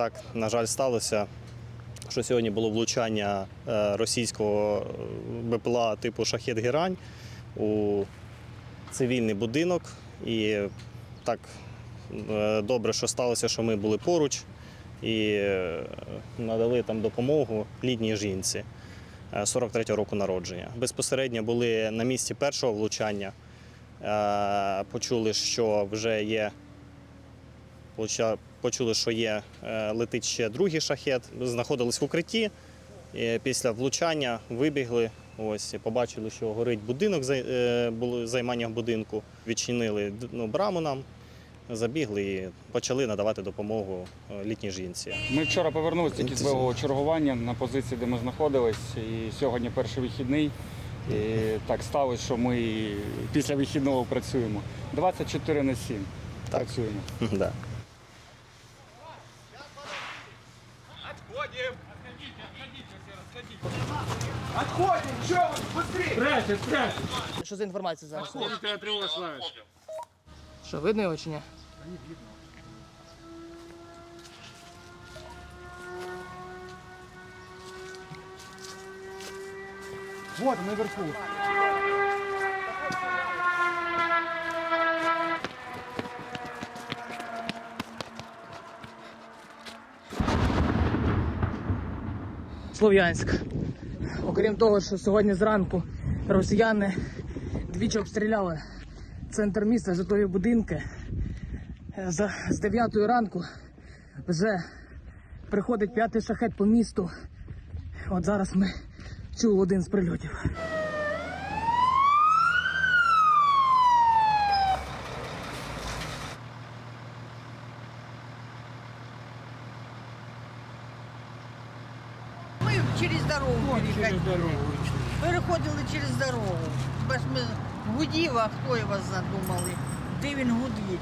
так, на жаль, сталося, що сьогодні було влучання е, російського е, БПЛА типу Шахет Герань у цивільний будинок. І так е, добре, що сталося, що ми були поруч і надали там допомогу літній жінці е, 43-го року народження. Безпосередньо були на місці першого влучання. Почули, що вже є почули, що є, е, летить ще другий шахет. Знаходились в укритті. І після влучання вибігли. Ось побачили, що горить будинок, е, було займання в будинку. Відчинили ну, браму нам, забігли і почали надавати допомогу е, літній жінці. Ми вчора повернулися тільки з бойового чергування на позиції, де ми знаходились. І сьогодні перший вихідний. І так сталося, що ми після вихідного працюємо. 24 на 7 Так. працюємо. Да. Отходим, что вы, быстрее! Що за інформація зараз? Ты тривога славиш? Що, видно його чи ні? Вот наверху. Слов'янськ. Окрім того, що сьогодні зранку росіяни двічі обстріляли центр міста, житлові будинки. Е, з 9 ранку вже приходить п'ятий шахет по місту. От зараз ми чули один з прильотів. Ми через дорогу переходили. Переходили через дорогу. Бач ми гудів, а хто його задумали? Де він гудить?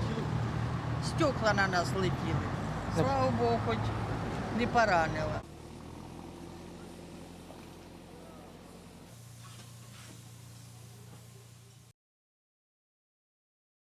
Стекла на нас летіли. Слава Богу, хоч не поранило.